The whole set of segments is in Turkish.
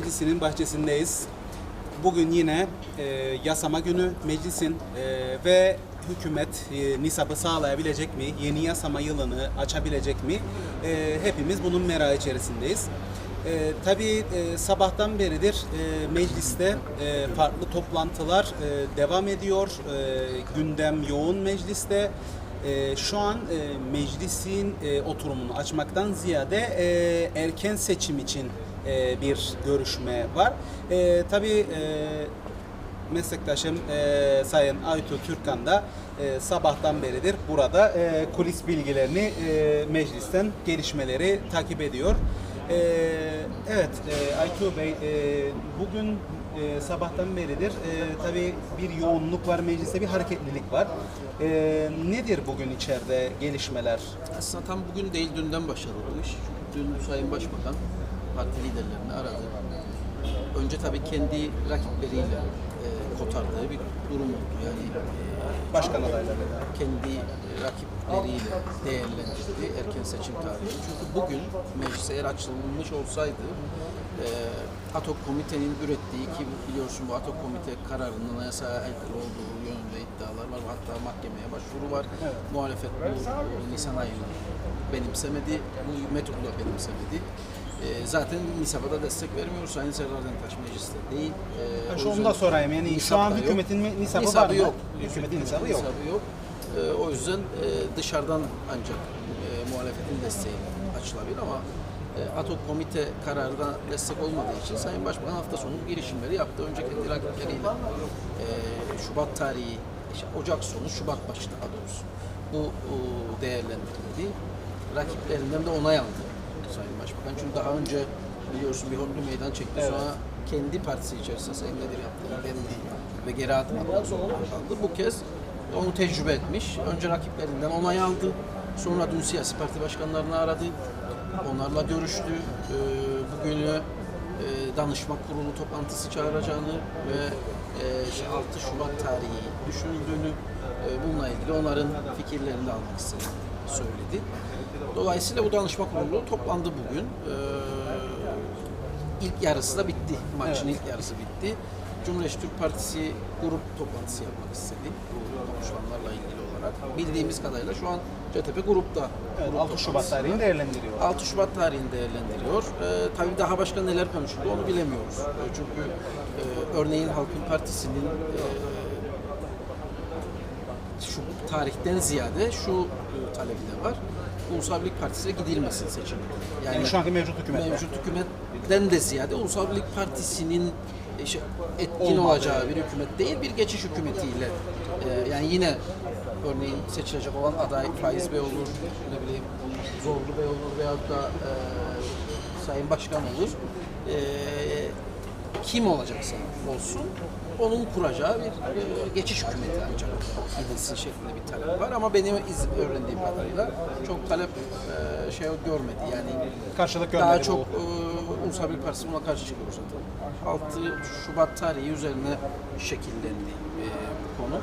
Meclisi'nin bahçesindeyiz. Bugün yine e, yasama günü meclisin e, ve hükümet e, nisabı sağlayabilecek mi, yeni yasama yılını açabilecek mi? E, hepimiz bunun merakı içerisindeyiz. E, tabii e, sabahtan beridir e, mecliste e, farklı toplantılar e, devam ediyor. E, gündem yoğun mecliste. E, şu an e, meclisin e, oturumunu açmaktan ziyade e, erken seçim için e, bir görüşme var. E, tabii e, meslektaşım e, Sayın Aytu Türkan da e, sabahtan beridir burada e, kulis bilgilerini meclisten gelişmeleri takip ediyor. Evet e, Aytu Bey bugün e, sabahtan beridir tabii bir yoğunluk var mecliste bir hareketlilik var. Nedir bugün içeride gelişmeler? Aslında tam bugün değil dünden başladı bu iş. Dün Sayın Başbakan parti liderlerini aradı. Önce tabii kendi rakipleriyle e, kotardığı bir durum oldu. Yani e, Başkan adayları. kendi rakipleriyle değerlendirdi erken seçim tarihini. Çünkü bugün meclis eğer açılmış olsaydı e, ATOK komitenin ürettiği ki biliyorsun bu ATOK komite kararının anayasaya aykırı olduğu yönünde iddialar var. Hatta mahkemeye başvuru var. Muhalefet bu, bu Nisan ayını benimsemedi. Bu metodu da benimsemedi. E, zaten Nisab'a da destek vermiyoruz. Sayın Serdar Demirtaş mecliste değil. E, Şu onu da sorayım yani şu an hükümetin nisabı, Nisabı var mı? yok. Hükümetin nisabı yok. yok. Ee, o yüzden e, dışarıdan ancak e, muhalefetin desteği açılabilir ama e, ATOK komite kararına destek olmadığı için Sayın Başbakan hafta sonu girişimleri yaptı. Önce kendi rakipleriyle e, Şubat tarihi, işte Ocak sonu, Şubat başı daha doğrusu bu e, değerlendirildi. Rakiplerinden de onay aldı Sayın Başbakan. Çünkü daha önce biliyorsun bir hodri meydan çekti. Evet. Sonra kendi partisi içerisinde Sayın Nedir yaptı, ilerledi ve geri adım atmak zorunda kaldı. Bu kez onu tecrübe etmiş. Önce rakiplerinden onay aldı. Sonra dün siyasi parti başkanlarını aradı. Onlarla görüştü. Ee, bugünü e, danışma kurulu toplantısı çağıracağını ve e, işte 6 Şubat tarihi düşünüldüğünü e, bununla ilgili onların fikirlerini de almak istediğini söyledi. Dolayısıyla bu danışma kurulu toplandı bugün. Ee, ilk yarısı da bitti. Maçın ilk yarısı bitti. Cumhuriyetçi Türk Partisi grup toplantısı yapmak istedi. Bu konuşulanlarla ilgili olarak. Bildiğimiz kadarıyla şu an CTP grupta. Evet, grup 6 Şubat tarihini değerlendiriyor. 6 Şubat tarihini değerlendiriyor. Ee, tabii daha başka neler konuşuldu onu bilemiyoruz. Ee, çünkü e, örneğin Halkın Partisi'nin e, şu tarihten ziyade şu e, talebi de var. Ulusal Birlik Partisi'ne gidilmesin seçimde. Yani şu anki mevcut hükümet. mevcut hükümetten de ziyade Ulusal Birlik Partisi'nin işte etkin Olmadığı. olacağı bir hükümet değil, bir geçiş hükümetiyle e, yani yine örneğin seçilecek olan aday Faiz Bey olur, ne bileyim Zorlu Bey olur veyahut da e, Sayın Başkan olur. E, kim olacaksa olsun onun kuracağı bir e, geçiş hükümeti ancak gidilsin şeklinde bir talep var ama benim iz, öğrendiğim kadarıyla çok talep e, şey görmedi yani Karşılık görmedi daha bu. çok e, Ulusal Birlik Partisi buna karşı çıkıyor zaten. 6 Şubat tarihi üzerine şekillendi e, bu konu. E,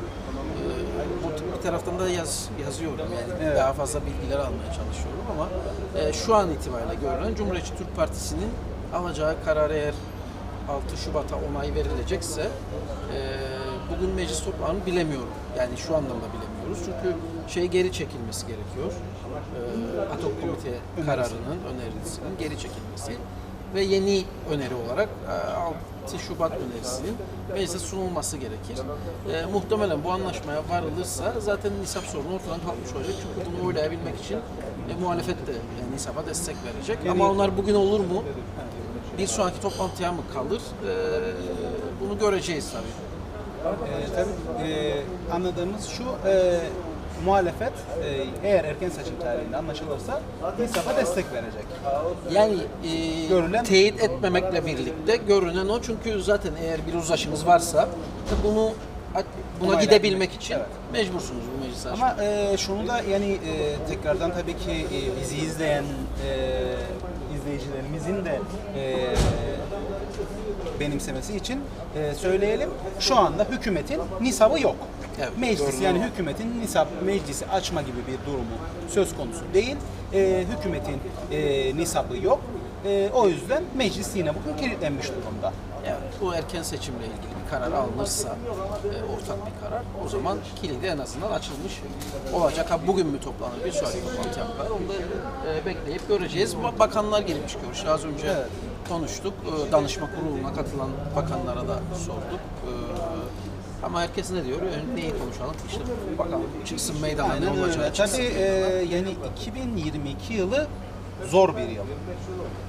bu bir taraftan da yaz, yazıyorum yani daha fazla bilgiler almaya çalışıyorum ama e, şu an itibariyle görülen Cumhuriyetçi Türk Partisi'nin alacağı karar eğer 6 Şubat'a onay verilecekse e, bugün meclis toplantısını bilemiyorum. Yani şu anlamda bilemiyoruz. Çünkü şey geri çekilmesi gerekiyor. E, ATOK komite kararının önerisinin geri çekilmesi ve yeni öneri olarak e, 6 Şubat önerisinin meclise sunulması gerekir. E, muhtemelen bu anlaşmaya varılırsa zaten nisap sorunu ortadan kalkmış olacak. Çünkü bunu oylayabilmek için e, muhalefet de e, nisaba destek verecek. Ama onlar bugün olur mu? Bir sonraki toplantıya mı kalır? Ee, bunu göreceğiz tabii. Ee, tabii e, anladığımız şu e, muhalefet e, eğer erken seçim tarihinde anlaşılırsa nisaba destek verecek. Yani e, Görülen- teyit etmemekle birlikte görünen o çünkü zaten eğer bir uzlaşınız varsa bunu buna Onayla- gidebilmek için Evet. mecbursunuz bu meclise açmak. Ama e, şunu da yani e, tekrardan tabii ki e, bizi izleyen e, izleyicilerimizin de e, benimsemesi için e, söyleyelim. Şu anda hükümetin nisabı yok. Evet, Meclis görünen yani hükümetin nisap meclisi açma gibi bir durumu söz konusu değil. E, hükümetin e, nisabı yok. E, o yüzden meclis yine bugün kilitlenmiş durumda. Evet, bu erken seçimle ilgili bir karar alınırsa, e, ortak bir karar, o zaman kilidi en azından açılmış olacak. Ha bugün mü toplanır, bir sonraki toplantı yapar, onu da e, bekleyip göreceğiz. Ba- Bakanlar girmiş görüşe, az önce Evet. konuştuk. E, danışma kuruluna katılan bakanlara da sorduk. E, ama herkes ne diyor? Neyi konuşalım? İşte bakalım çıksın meydana ne Aynen öyle. çıksın. Tabii e, yani 2022 yılı zor bir yıl.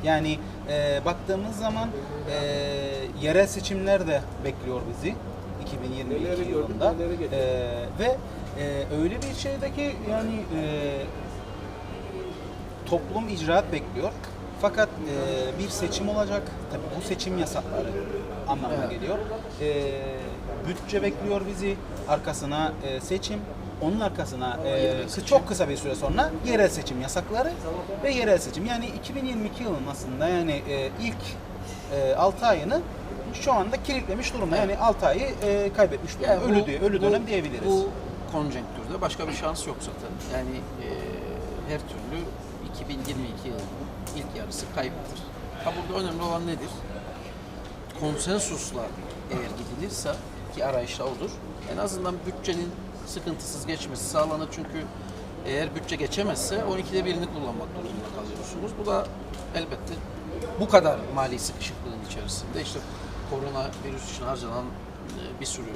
Yani e, baktığımız zaman e, yerel seçimler de bekliyor bizi 2022 yılında E, ve e, öyle bir şeydeki yani e, toplum icraat bekliyor. Fakat e, bir seçim olacak. Tabii bu seçim yasakları anlamına Evet. geliyor. E, bütçe bekliyor bizi. Arkasına e, seçim. Onun arkasına e, çok kısa bir süre sonra yerel seçim yasakları ve yerel seçim. Yani 2022 yılının aslında yani e, ilk e, 6 ayını şu anda kilitlemiş durumda. Yani 6 ayı e, kaybetmiş durumda. Yani ölü bu- diye, ölü bu- dönem diyebiliriz. Bu konjonktürde başka bir şans yok zaten. Yani e, her türlü 2022 yılının ilk yarısı kaybettir. Ha burada önemli olan nedir? Konsensusla eğer gidilirse ki arayışta odur. En azından bütçenin sıkıntısız geçmesi sağlanır çünkü eğer bütçe geçemezse 12'de birini kullanmak durumunda kalıyorsunuz. Bu da elbette bu kadar mali sıkışıklığın içerisinde işte korona virüs için harcanan e, bir sürü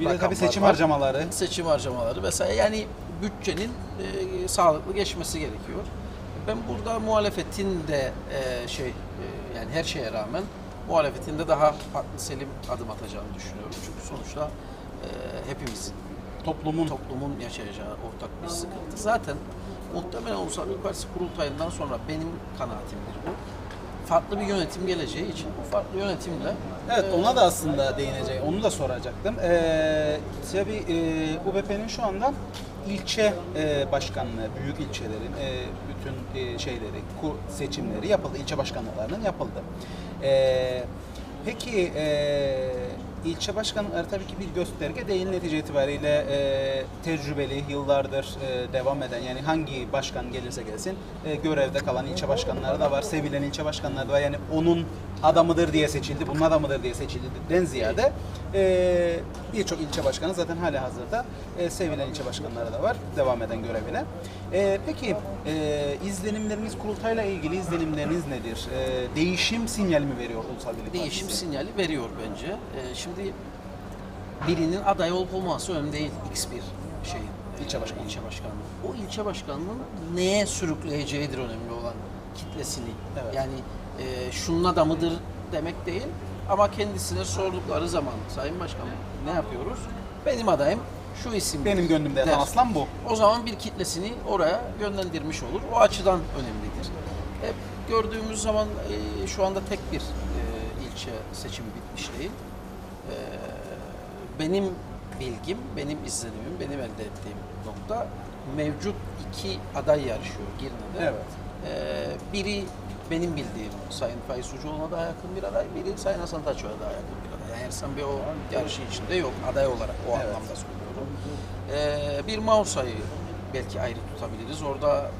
bir de tabii seçim var. harcamaları. seçim harcamaları vesaire yani bütçenin e, sağlıklı geçmesi gerekiyor. Ben burada muhalefetin de e, şey e, yani her şeye rağmen muhalefetin de daha farklı selim adım atacağını düşünüyorum. Çünkü sonuçta e, hepimizin Toplumun toplumun yaşayacağı ortak bir sıkıntı. Zaten muhtemelen Ulusal Birlik Partisi kurultayından sonra benim kanaatimdir bu. Farklı bir yönetim geleceği için bu farklı yönetimle Evet e, ona da aslında değineceğim. Onu da soracaktım. Ee, tabii e, UBP'nin şu anda ilçe e, başkanlığı, büyük ilçelerin e, bütün e, şeyleri, kur, seçimleri yapıldı. İlçe başkanlıklarının yapıldı. Ee, peki e, ilçe başkanlıkları tabii ki bir gösterge değil netice itibariyle e, tecrübeli, yıllardır e, devam eden yani hangi başkan gelirse gelsin e, görevde kalan ilçe başkanları da var, sevilen ilçe başkanları da var. Yani onun adamıdır diye seçildi, bunun adamıdır diye seçildiğinden ziyade e, birçok ilçe başkanı zaten hala hazırda e, sevilen ilçe başkanları da var devam eden görevine. E, peki e, izlenimleriniz kurultayla ilgili izlenimleriniz nedir? E, değişim sinyali mi veriyor Ulusal Birlik değişim Partisi? sinyali veriyor bence. Ee, şimdi birinin aday olup olmaması önemli değil X bir şeyin. İlçe başkanı. ilçe başkanlığı. O ilçe başkanının neye sürükleyeceğidir önemli olan kitlesini. Evet. Yani e, şunun adamıdır demek değil ama kendisine sordukları zaman Sayın Başkanım ne yapıyoruz? Benim adayım şu isim. Benim gönlümde yatan aslan bu. O zaman bir kitlesini oraya yönlendirmiş olur. O açıdan önemlidir. Hep gördüğümüz zaman e, şu anda tek bir e, ilçe seçimi bitmiş değil. E, benim bilgim, benim izlenimim, benim elde ettiğim nokta mevcut iki aday yarışıyor Girne'de. Evet. E, biri benim bildiğim Sayın Faiz Sucuoğlu'na daha yakın bir aday, biri Sayın Hasan Taço'ya daha yakın bir aday. Yani Ersan Bey o yarışın içinde yok, aday olarak o Evet. anlamda söylüyorum. Ee, bir Mausa'yı belki ayrı tutabiliriz. Orada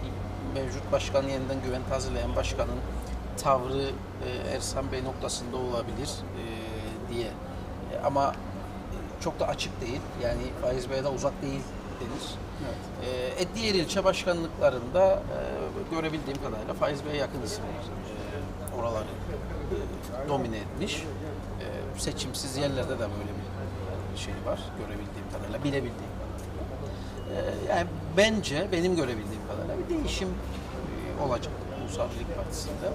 mevcut başkan yeniden güven tazeleyen başkanın tavrı e, Ersan Bey noktasında olabilir e, diye. E, ama çok da açık değil. Yani Faiz Bey'e de uzak değil denir. Evet. E, e, diğer ilçe başkanlıklarında e, görebildiğim kadarıyla Faiz Bey'e yakın isimler e, oraları e, domine etmiş. E, seçimsiz yerlerde de böyle bir şey var görebildiğim kadarıyla, bilebildiğim kadarıyla. E, yani bence benim görebildiğim kadarıyla bir değişim e, olacak Ulusal Birlik Partisi'nde.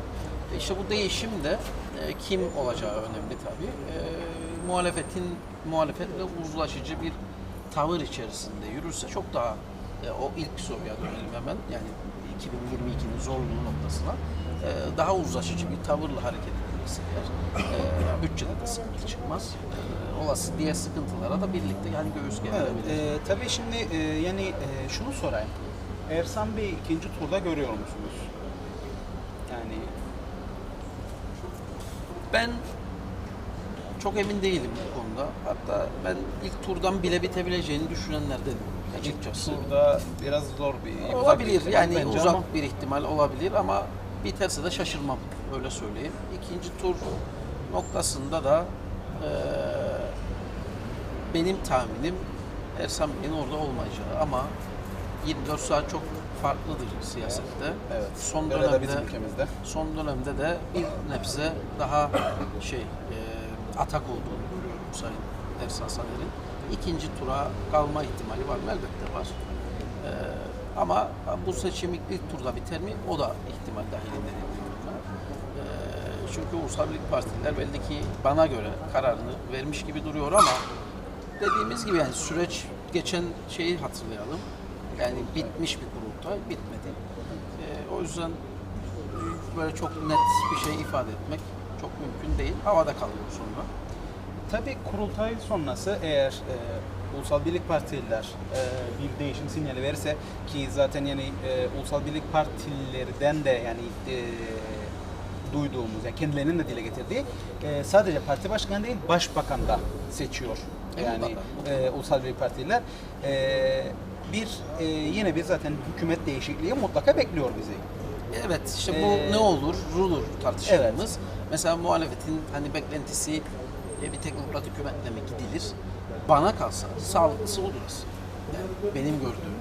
E, işte bu değişim de e, kim olacağı önemli tabii. E, muhalefetin muhalefetle uzlaşıcı bir tavır içerisinde yürürse çok daha e, o ilk soruya dönelim hemen yani 2022'nin zorluğu noktasına e, daha uzlaşıcı bir tavırla hareket edilirse eğer e, bütçede de sıkıntı çıkmaz. E, olası diğer sıkıntılara da birlikte yani göğüs Evet, gerilebilir. e, tabii şimdi e, yani e, şunu sorayım. Ersan Bey ikinci turda görüyor musunuz? Yani Ben çok emin değilim bu konuda. Hatta ben ilk turdan bile bitebileceğini düşünenlerdenim açıkçası. turda biraz zor bir bir Olabilir ihtimal yani uzak ama bir ihtimal olabilir ama biterse de şaşırmam öyle söyleyeyim. İkinci tur noktasında da eee, benim tahminim Ersan Bey'in orada olmayacağı ama 24 saat çok farklıdır siyasette. Evet. Son Öyle de dönemde bizim ülkemizde. son dönemde de bir nebze daha şey e, atak olduğunu görüyorum Sayın Ersan Saner'in. İkinci tura kalma ihtimali var mı? Elbette var. E, ama bu seçim ilk turda biter mi? O da ihtimal dahilinde diyorum ben. E, çünkü Ulusal Birlik Partililer belli ki bana göre kararını vermiş gibi duruyor ama dediğimiz gibi yani süreç geçen şeyi hatırlayalım. Yani bitmiş bir kurultay, bitmedi. E, o yüzden böyle çok net bir şey ifade etmek çok mümkün değil. Havada kalıyor sonra. Tabii kurultay sonrası eğer e, Ulusal Birlik Partililer e, bir değişim sinyali verirse ki zaten yani e, Ulusal Birlik Partililerden de yani e, duyduğumuz yani kendilerinin de dile getirdiği e, sadece parti başkanı değil başbakan da seçiyor. Yani e, Ulusal Birlik Partililer e, bir e, yine bir zaten hükümet değişikliği mutlaka bekliyor bizi. Evet işte bu Ee, ne olur, rudur tartışmamız. Mesela muhalefetin hani beklentisi e, bir teknokrat hükümetle mi gidilir? Bana kalsa sağlıklısı budur aslında. Yani benim gördüğüm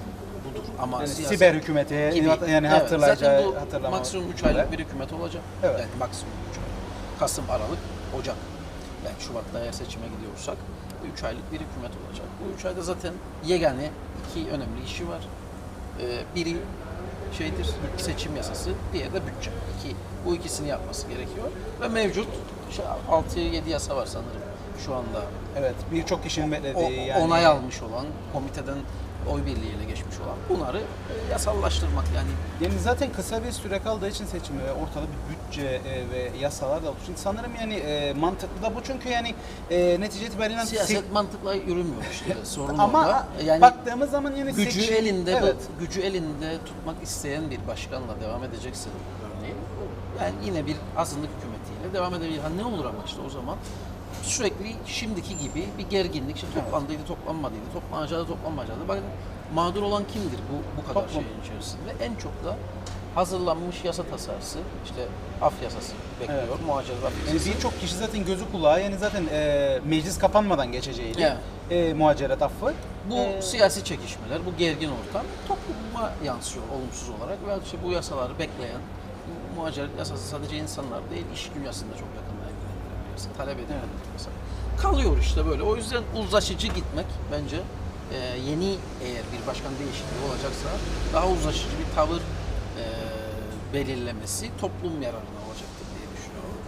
budur. Ama Yani siyaset siber hükümeti gibi. yani Evet, hatırlayacağı Zaten bu hatırlama. maksimum 3 aylık bir hükümet olacak. Evet. Yani maksimum 3 aylık. Kasım, Aralık, Ocak. Yani Şubat'ta eğer seçime gidiyorsak 3 aylık bir hükümet olacak. Bu 3 ayda zaten yegane iki önemli işi var. Ee, biri şeydir seçim yasası, diğeri de bütçe. İki, bu ikisini yapması gerekiyor. Ve mevcut işte 6-7 yasa var sanırım şu anda. Evet birçok kişinin beklediği yani onay almış olan, komiteden oy birliğiyle geçmiş olan bunları e, yasallaştırmak yani Yani zaten kısa bir süre kaldığı için seçimi ve ortada bir bütçe e, ve yasalar da için sanırım yani e, mantıklı da bu çünkü yani e, netice itibariyle siyaset se- mantıkla yürümüyor işte sorun ama orada. Yani baktığımız zaman yani gücü seçim- elinde evet. gücü elinde tutmak isteyen bir başkanla devam edeceksin örneğin. Yani yine bir azınlık hükümetiyle devam edebilir. Ha ne olur ama işte o zaman sürekli şimdiki gibi bir gerginlik. İşte toplandıydı, toplanmadıydı, toplanacağı da toplanmayacağı da. Bakın mağdur olan kimdir bu bu kadar Toplum. şeyin içerisinde? En çok da hazırlanmış yasa tasarısı, işte af yasası bekliyor, Evet. muhacir af Yani yasası. birçok kişi zaten gözü kulağı yani zaten e, meclis kapanmadan geçeceğiydi. Evet. E, muhaciret affı. Bu E, siyasi çekişmeler, bu gergin ortam topluma yansıyor olumsuz olarak ve işte bu yasaları bekleyen bu muhaciret yasası sadece insanlar değil, iş dünyasında çok yakından yasa, talep edilen bir yasa. Kalıyor işte böyle. O yüzden uzlaşıcı gitmek bence e, yeni eğer bir başkan değişikliği olacaksa daha uzlaşıcı bir tavır e, belirlemesi toplum yararına olacaktır diye düşünüyorum.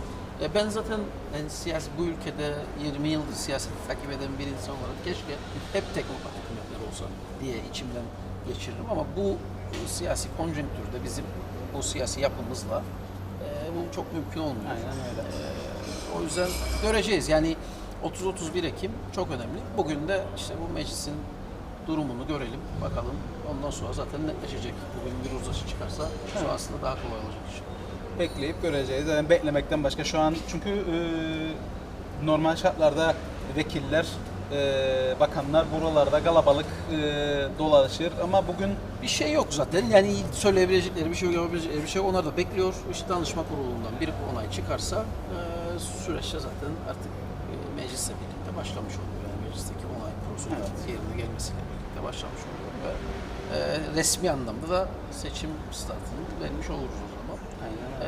E, ben zaten yani siyasi bu ülkede 20 yıldır siyaseti takip eden bir insan olarak keşke hep teknokrat hükümetler olsa diye içimden geçiririm ama bu e, siyasi konjonktürde bizim bu siyasi yapımızla e, bu çok mümkün olmuyor. Aynen öyle. E, o yüzden göreceğiz. Yani 30-31 Ekim çok önemli. Bugün de işte bu meclisin durumunu görelim, bakalım. Ondan sonra zaten netleşecek. Bugün bir uzlaşı çıkarsa sonrasında daha kolay olacak iş. bekleyip göreceğiz. Yani beklemekten başka şu an çünkü e, normal şartlarda vekiller, e, bakanlar buralarda kalabalık e, dolaşır ama bugün Bir şey yok zaten. Yani söyleyebilecekleri bir şey yok, yapabilecekleri bir şey. Onlar da bekliyor. İşte danışma kurulundan bir onay çıkarsa e, süreçte zaten artık e, meclisle birlikte başlamış oluyor. Yani meclisteki onay prosedürü yerine gelmesiyle birlikte başlamış oluyor. Ve e, resmi anlamda da seçim startını vermiş oluruz o zaman. E,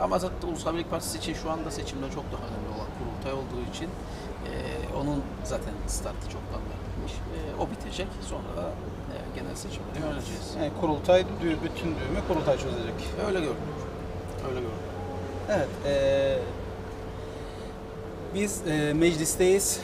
ama zaten Ulusal Birlik Partisi için şu anda seçimden çok daha önemli olan kurultay olduğu için e, onun zaten startı çoktan verilmiş. E, o bitecek. Sonra da e, genel seçimleri göreceğiz. yani kurultay bütün düğümü kurultay çözecek. Öyle görünüyor. Öyle görünüyor. Evet. eee, biz eee, meclisteyiz,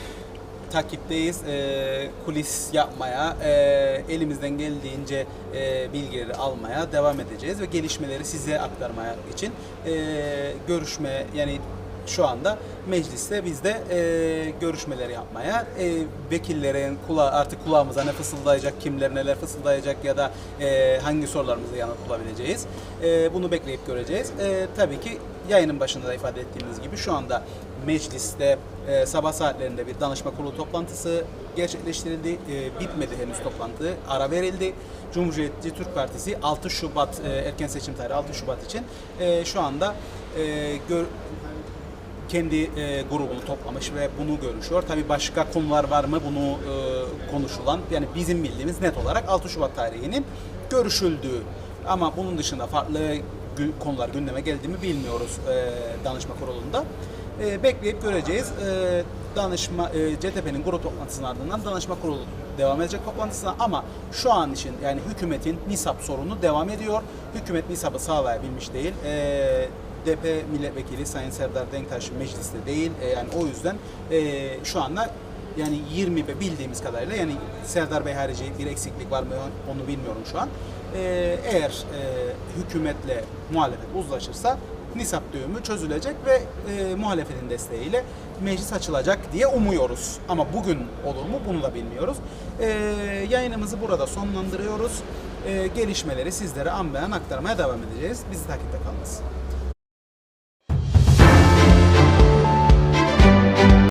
takipteyiz, eee, kulis yapmaya, eee, elimizden geldiğince eee, bilgileri almaya devam edeceğiz ve gelişmeleri size aktarmaya için eee, görüşme yani şu anda mecliste biz de eee, görüşmeleri yapmaya, eee, vekillerin kula artık kulağımıza ne fısıldayacak, kimler neler fısıldayacak ya da eee, hangi sorularımıza yanıt bulabileceğiz. Eee, bunu bekleyip göreceğiz. Eee, tabii ki yayının başında da ifade ettiğimiz gibi şu anda mecliste eee, sabah saatlerinde bir danışma kurulu toplantısı gerçekleştirildi. Eee, bitmedi henüz toplantı. Ara verildi. Cumhuriyetçi Türk Partisi 6 Şubat eee, erken seçim tarihi 6 Şubat için eee, şu anda e, gör- kendi e, grubunu toplamış ve bunu görüşüyor. Tabii başka konular var mı bunu e, konuşulan yani bizim bildiğimiz net olarak 6 Şubat tarihinin görüşüldüğü ama bunun dışında farklı konular gündeme geldi mi bilmiyoruz e, danışma kurulunda. E, bekleyip göreceğiz. E, danışma e, CTP'nin grup toplantısının ardından danışma kurulu devam edecek toplantısına ama şu an için yani hükümetin nisap sorunu devam ediyor. Hükümet nisabı sağlayabilmiş değil. E, DP milletvekili Sayın Serdar Denktaş mecliste değil. E, yani o yüzden e, şu anda yani 20 ve bildiğimiz kadarıyla yani Serdar Bey harici bir eksiklik var mı onu bilmiyorum şu an. E, eğer e, hükümetle muhalefet uzlaşırsa nisap düğümü çözülecek ve e, muhalefetin desteğiyle meclis açılacak diye umuyoruz. Ama bugün olur mu bunu da bilmiyoruz. E, yayınımızı burada sonlandırıyoruz. E, gelişmeleri sizlere an be an aktarmaya devam edeceğiz. Bizi takipte kalınız.